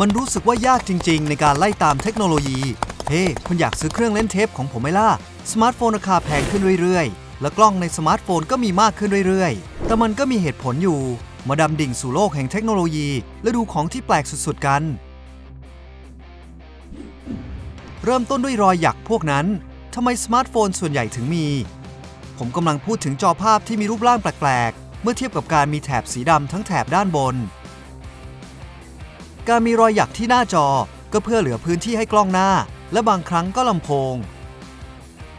มันรู้สึกว่ายากจริง ๆ ในการไล่ตามเทคโนโลยี เฮ้ คุณอยากซื้อเครื่องเล่นเทปของผมไหมล่ะ สมาร์ทโฟนราคาแพงขึ้นเรื่อยๆ และกล้องในสมาร์ทโฟนก็มีมากขึ้นเรื่อยๆ แต่มันก็มีเหตุผลอยู่ มาดำดิ่งสู่โลกแห่งเทคโนโลยี และดูของที่แปลกสุดๆ กัน เริ่มต้นด้วยรอยหยักพวกนั้น ทำไมสมาร์ทโฟนส่วนใหญ่ถึงมี ผมกำลังพูดถึงจอภาพที่มีรูปร่างแปลกๆ มื่อเทียบกับการมีแถบสีดำทั้งแถบด้านบน การมีรอยหยักที่หน้าจอก็เพื่อเหลือพื้นที่ให้กล้องหน้า และบางครั้งก็ลำโพง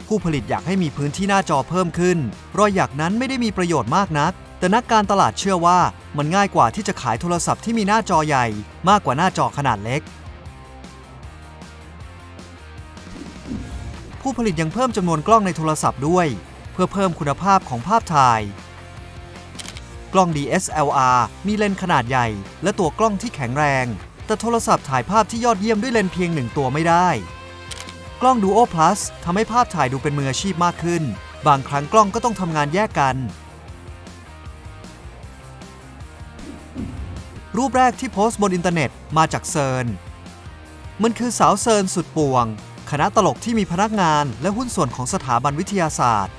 ผู้ผลิตอยากให้มีพื้นที่หน้าจอเพิ่มขึ้น รอยหยักนั้นไม่ได้มีประโยชน์มากนัก แต่นักการตลาดเชื่อว่ามันง่ายกว่าที่จะขายโทรศัพท์ที่มีหน้าจอใหญ่ มากกว่าหน้าจอขนาดเล็ก ผู้ผลิตยังเพิ่มจำนวนกล้องในโทรศัพท์ด้วย เพื่อเพิ่มคุณภาพของภาพถ่าย กล้อง DSLR มีเลนส์ขนาดใหญ่ และตัวกล้องที่แข็งแรง แต่โทรศัพท์ถ่ายภาพที่ยอดเยี่ยมด้วยเลนส์เพียงหนึ่งตัวไม่ได้ กล้อง Duo Plus ทำให้ภาพถ่ายดูเป็นมืออาชีพมากขึ้น บางครั้งกล้องก็ต้องทำงานแยกกัน รูปแรกที่โพสต์บนอินเทอร์เน็ตมาจากเซิร์นมันคือสาวเซิร์นสุดป่วง คณะตลกที่มีพนักงานและหุ้นส่วนของสถาบันวิทยาศาสตร์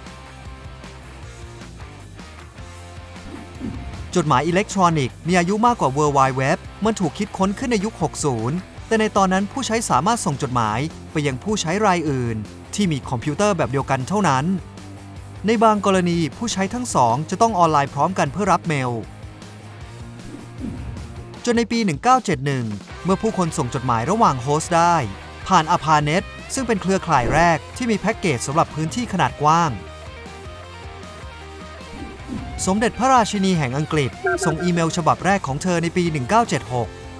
จดหมายอิเล็กทรอนิกส์มีอายุมากกว่า World Wide Web มันถูกคิดค้นขึ้นในยุค 60 แต่ในตอนนั้นผู้ใช้สามารถส่งจดหมายไปยังผู้ใช้รายอื่น ที่มีคอมพิวเตอร์แบบเดียวกันเท่านั้น ในบางกรณีผู้ใช้ทั้งสองจะต้องออนไลน์พร้อมกันเพื่อรับเมล จนในปี 1971 เมื่อผู้คนส่งจดหมายระหว่างโฮสต์ได้ ผ่านอพาเน็ตซึ่งเป็นเครือข่ายแรกที่มีแพ็กเกจสำหรับพื้นที่ขนาดกว้าง สมเด็จพระราชินีแห่งอังกฤษ ส่งอีเมลฉบับแรกของเธอในปี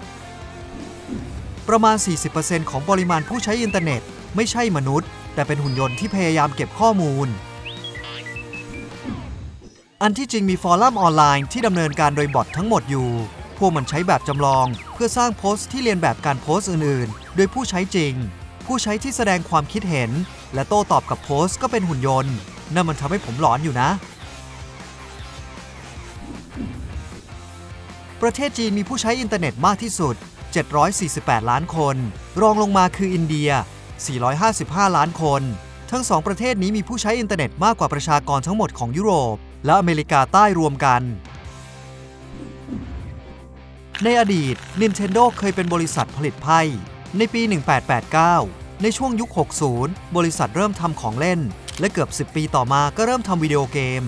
1976 ประมาณ 40%ของปริมาณผู้ใช้อินเทอร์เน็ต ไม่ใช่มนุษย์ แต่เป็นหุ่นยนต์ที่พยายามเก็บข้อมูล อันที่จริงมีฟอรัมออนไลน์ที่ดำเนินการโดยบอททั้งหมดอยู่ พวกมันใช้แบบจำลอง เพื่อสร้างโพสต์ที่เรียนแบบการโพสต์อื่น ๆ โดยผู้ใช้จริง ผู้ใช้ที่แสดงความคิดเห็น และโต้ตอบกับโพสต์ก็เป็นหุ่นยนต์นั่นมันทำให้ผมหลอนอยู่นะ ประเทศจีนมีผู้ใช้อินเทอร์เน็ตมากที่สุด 748 ล้านคน รองลงมาคืออินเดีย 455 ล้านคน ทั้งสองประเทศนี้มีผู้ใช้อินเทอร์เน็ตมากกว่าประชากรทั้งหมดของยุโรป และอเมริกาใต้รวมกัน ในอดีต Nintendo เคยเป็นบริษัทผลิตไพ่ ในปี 1889 ในช่วงยุค 60 บริษัทเริ่มทำของเล่น และเกือบ 10 ปีต่อมาก็เริ่มทำวิดีโอเกม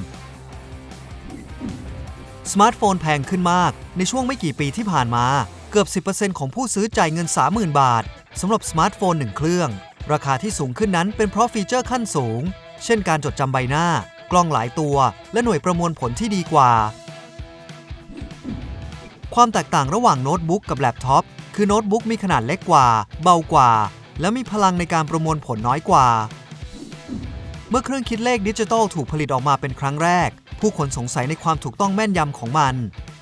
สมาร์ทโฟนแพงขึ้นมาก ในช่วงไม่กี่ปีที่ผ่านมา เกือบ 10%ของผู้ซื้อจ่ายเงิน 30,000 บาทสำหรับสมาร์ทโฟน1เครื่อง ราคาที่สูงขึ้นนั้นเป็นเพราะฟีเจอร์ขั้นสูง เช่นการจดจำใบหน้า กล้องหลายตัว และหน่วยประมวลผลที่ดีกว่า ความแตกต่างระหว่างโน้ตบุ๊กกับแล็ปท็อปคือโน้ตบุ๊กมีขนาดเล็กกว่า เบากว่า และมีพลังในการประมวลผลน้อยกว่า เมื่อเครื่องคิดเลขดิจิตอลถูกผลิตออกมาเป็นครั้งแรก ผู้คนสงสัยในความถูกต้องแม่นยำของมัน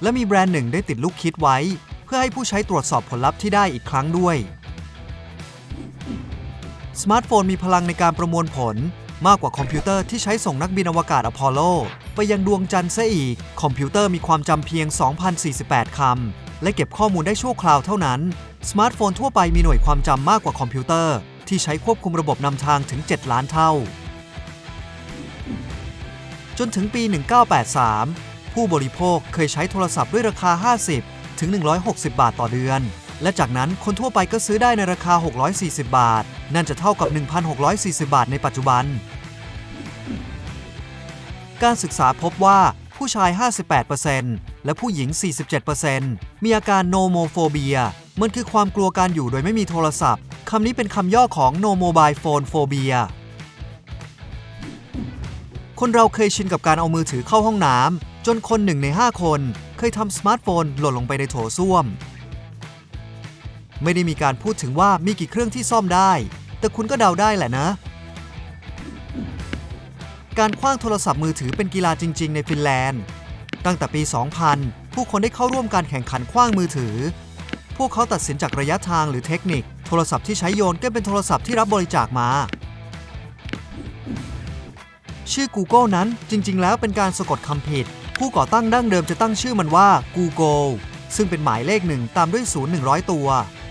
และมีแบรนด์หนึ่งได้ติดลูกคิดไว้ เพื่อให้ผู้ใช้ตรวจสอบผลลัพธ์ที่ได้อีกครั้งด้วย สมาร์ทโฟนมีพลังในการประมวลผลมากกว่าคอมพิวเตอร์ที่ใช้ส่งนักบินอวกาศอพอลโล ไปยังดวงจันทร์ซะอีก คอมพิวเตอร์มีความจำเพียง 2,048 คำ และเก็บข้อมูลได้ชั่วคราวเท่านั้น สมาร์ทโฟนทั่วไปมีหน่วยความจำมากกว่าคอมพิวเตอร์ ที่ใช้ควบคุมระบบนำทางถึง 7 ล้านเท่า จนถึงปี 1983 ผู้บริโภคเคยใช้โทรศัพท์ด้วยราคา 50 ถึง 160 บาทต่อเดือน และจากนั้นคนทั่วไปก็ซื้อได้ในราคา 640 บาท นั่นจะเท่ากับ 1,640 บาทในปัจจุบัน การศึกษาพบว่าผู้ชาย 58%และผู้หญิง 47%มีอาการโนโมโฟเบีย มันคือความกลัวการอยู่โดยไม่มีโทรศัพท์ คำนี้เป็นคำย่อของ No Mobile Phone Phobia คนเราเคยชินกับการเอามือถือเข้าห้องน้ำจนคนหนึ่งใน 5 คนเคยทำสมาร์ทโฟนหล่นลงไปในโถส้วม ไม่ได้มีการพูดถึงว่ามีกี่เครื่องที่ซ่อมได้ แต่คุณก็เดาได้แหละนะ การคว้างโทรศัพท์มือถือเป็นกีฬาจริง ๆ ในฟินแลนด์ ตั้งแต่ปี 2000 ผู้คนได้เข้าร่วมการแข่งขันคว้างมือถือ พวกเขาตัดสินจากระยะทางหรือเทคนิค โทรศัพท์ที่ใช้โยนก็เป็นโทรศัพท์ที่รับบริจาคมา ชื่อ Google นั้นจริง ๆ แล้วเป็นการสะกดคำผิด ผู้ก่อตั้งดั้งเดิมจะตั้งชื่อมันว่า Google ซึ่งเป็นหมายเลขหนึ่งตามด้วยศูนย์100 ตัว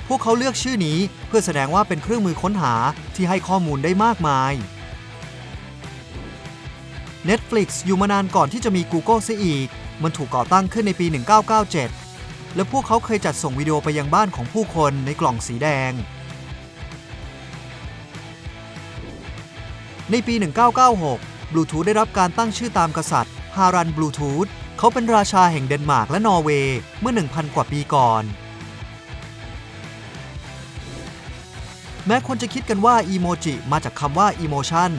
พวกเขาเลือกชื่อนี้เพื่อแสดงว่าเป็นเครื่องมือค้นหาที่ให้ข้อมูลได้มากมาย Netflix อยู่มานานก่อนที่จะมี Google เสียอีก มันถูกก่อตั้งขึ้นในปี 1997 และพวกเขาเคยจัดส่งวิดีโอไปยังบ้านของผู้คนในกล่องสีแดง ในปี 1996 Bluetooth ได้รับการตั้งชื่อตามกษัตริย์ฮารันบลูทูธเขาเป็นราชาแห่งเดนมาร์กและนอร์เวย์เมื่อ 1,000 กว่าปีก่อน แม้คนจะคิดกันว่าอีโมจิมาจากคำว่า emotion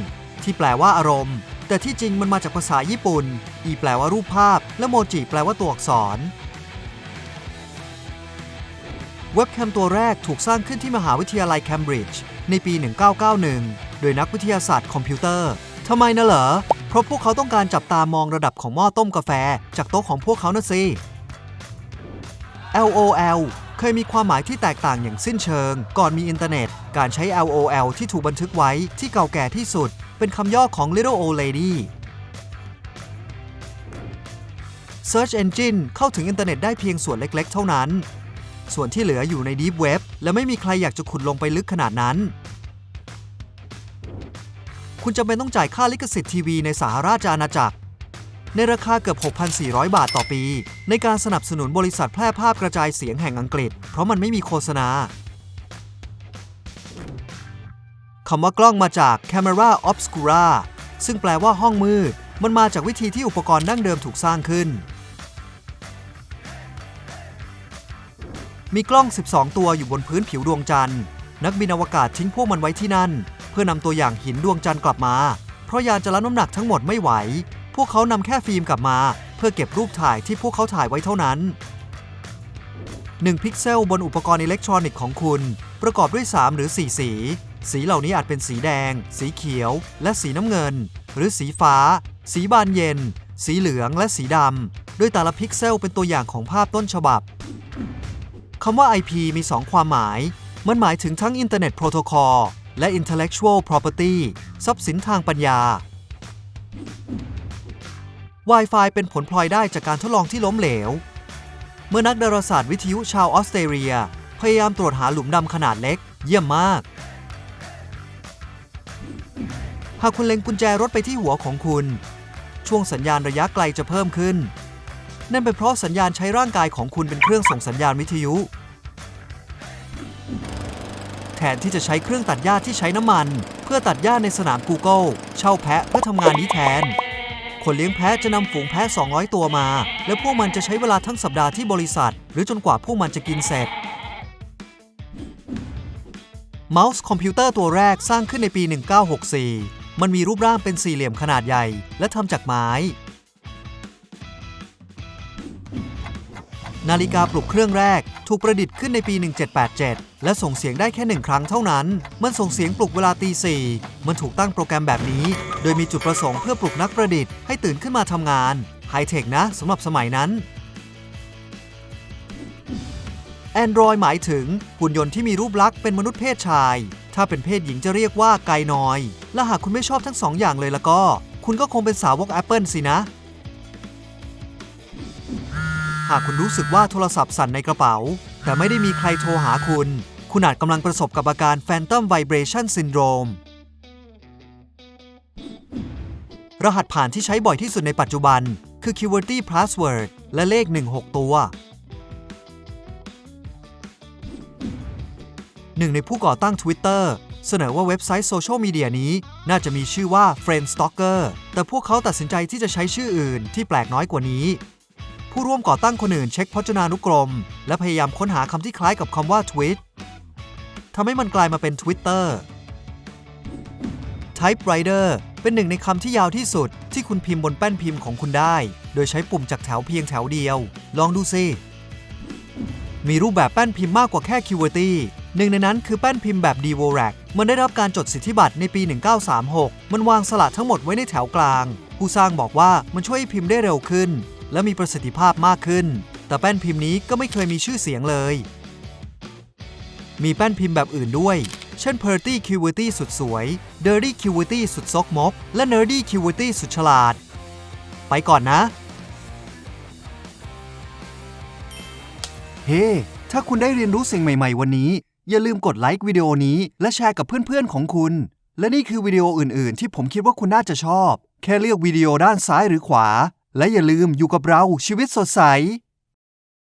ที่แปลว่าอารมณ์ แต่ที่จริงมันมาจากภาษาญี่ปุ่น อีแปลว่ารูปภาพ และโมจิแปลว่าตัวอักษร เว็บแคมตัวแรกถูกสร้างขึ้นที่มหาวิทยาลัยเคมบริดจ์ในปี 1991 โดยนักวิทยาศาสตร์คอมพิวเตอร์ ทำไมนะเหรอ เพราะพวกเขาต้องการจับตามองระดับของหม้อต้มกาแฟ จากโต๊ะของพวกเขานะสิ LOL เคยมีความหมายที่แตกต่างอย่างสิ้นเชิง ก่อนมีอินเทอร์เน็ต การใช้ LOL ที่ถูกบันทึกไว้ที่เก่าแก่ที่สุด เป็นคำย่อของ Little Old Lady Search Engine เข้าถึงอินเทอร์เน็ตได้เพียงส่วนเล็ก ๆ เท่านั้น ส่วนที่เหลืออยู่ใน Deep Web และไม่มีใครอยากจะขุดลงไปลึกขนาดนั้น คุณจำเป็นต้องจ่ายค่าลิขสิทธิ์ทีวีในสหราชอาณาจักร ในราคาเกือบ 6,400 บาทต่อปี ในการสนับสนุนบริษัทแพร่ภาพกระจายเสียงแห่งอังกฤษ เพราะมันไม่มีโฆษณาคำว่ากล้องมาจาก camera obscura ซึ่งแปลว่าห้องมืด มันมาจากวิธีที่อุปกรณ์ดั้งเดิมถูกสร้างขึ้น มีกล้อง 12 ตัวอยู่บนพื้นผิวดวงจันทร์ นักบินอวกาศทิ้งพวกมันไว้ที่นั่น พื่อนำตัวอย่างหินดวงจันทร์กลับมา เพราะยานจะรับน้ำหนักทั้งหมดไม่ไหว พวกเขานำแค่ฟิล์มกลับมา เพื่อเก็บรูปถ่ายที่พวกเขาถ่ายไว้เท่านั้น 1 พิกเซลบนอุปกรณ์อิเล็กทรอนิกส์ของคุณ ประกอบด้วย 3 หรือ 4 สี สีเหล่านี้อาจเป็นสีแดง สีเขียว และสีน้ำเงิน หรือสีฟ้า สีบานเย็น สีเหลืองและสีดำโดยแต่ละพิกเซลเป็นตัวอย่างของภาพต้นฉบับคำว่า IP มี 2 ความหมาย มันหมายถึงทั้ง Internet Protocol และ Intellectual Property ทรัพย์สินทางปัญญา Wi-Fi เป็นผลพลอยได้จากการทดลองที่ล้มเหลว เมื่อนักดาราศาสตร์วิทยุชาวออสเตรเลีย พยายามตรวจหาหลุมดำขนาดเล็ก เยี่ยมมาก หากคุณเล็งกุญแจรถไปที่หัวของคุณ ช่วงสัญญาณระยะไกลจะเพิ่มขึ้น นั่นเป็นเพราะสัญญาณใช้ร่างกายของคุณเป็นเครื่องส่งสัญญาณวิทยุ แทนที่จะใช้เครื่องตัดหญ้าที่ใช้น้ำมัน เพื่อตัดหญ้าในสนาม Google เช่าแพะเพื่อทำงานนี้แทน คนเลี้ยงแพะจะนำฝูงแพะ 200 ตัวมา และพวกมันจะใช้เวลาทั้งสัปดาห์ที่บริษัท หรือจนกว่าพวกมันจะกินเสร็จเมาส์คอมพิวเตอร์ตัวแรกสร้างขึ้นในปี 1964 มันมีรูปร่างเป็นสี่เหลี่ยมขนาดใหญ่ และทำจากไม้ นาฬิกาปลุกเครื่องแรก ถูกประดิษฐ์ขึ้นในปี 1787 และส่งเสียงได้แค่หนึ่งครั้งเท่านั้น มันส่งเสียงปลุกเวลาตีสี่มันถูกตั้งโปรแกรมแบบนี้ โดยมีจุดประสงค์เพื่อปลุกนักประดิษฐ์ให้ตื่นขึ้นมาทำงาน ไฮเทคนะสำหรับสมัยนั้น Android หมายถึงหุ่นยนต์ที่มีรูปลักษณ์เป็นมนุษย์เพศชาย ถ้าเป็นเพศหญิงจะเรียกว่าไกนอย และหากคุณไม่ชอบทั้งสองอย่างเลยแล้วก็ คุณก็คงเป็นสาวก Apple สินะ หากคุณรู้สึกว่าโทรศัพท์สั่นในกระเป๋า แต่ไม่ได้มีใครโทรหาคุณ คุณอาจกำลังประสบกับอาการ Phantom Vibration Syndrome รหัสผ่านที่ใช้บ่อยที่สุดในปัจจุบัน คือ QWERTY Password และเลข 16 ตัว หนึ่งในผู้ก่อตั้ง Twitter เสนอว่าเว็บไซต์โซเชียลมีเดียนี้ น่าจะมีชื่อว่า Friendstalker แต่พวกเขาตัดสินใจที่จะใช้ชื่ออื่นที่แปลกน้อยกว่านี้ ผู้ร่วมก่อตั้งคนอื่นเช็คพจนานุกรม และพยายามค้นหาคำที่คล้ายกับคำว่า tweet ทำให้มันกลายมาเป็น Twitter Typewriter เป็นหนึ่งในคำที่ยาวที่สุด ที่คุณพิมพ์บนแป้นพิมพ์ของคุณได้ โดยใช้ปุ่มจากแถวเพียงแถวเดียว ลองดูสิมีรูปแบบแป้นพิมพ์มากกว่าแค่ QWERTY หนึ่งในนั้นคือแป้นพิมพ์แบบ d v o r a c มันได้รับการจดสิทธิบัตรในปี 1936 มันวางสลักทั้งหมดไว้ในแถวกลาง ผู้สร้างบอกว่ามันช่วยให้พิมพ์ได้เร็วขึ้น และมีประสิทธิภาพมากขึ้น แต่แป้นพิมพ์นี้ก็ไม่เคยมีชื่อเสียงเลย มีแป้นพิมพ์แบบอื่นด้วย เช่น p e r t y c u i t y สุดสวย Dirty c u i t y สุดซกมก และ Nerdy c u i t y สุดฉลาด ไปก่อนนะ เฮ้ hey, ถ้าคุณได้เรียนรู้สิ่งใหม่ ๆ วันนี้ อย่าลืมกดไลค์วิดีโอนี้ และแชร์กับเพื่อนๆของคุณ และนี่คือวิดีโออื่น ๆ ที่ผมคิดว่าคุณน่าจะชอบ แค่เลือกวิดีโอด้านซ้ายหรือขวา และอย่าลืมอยู่กับเราชีวิตสดใส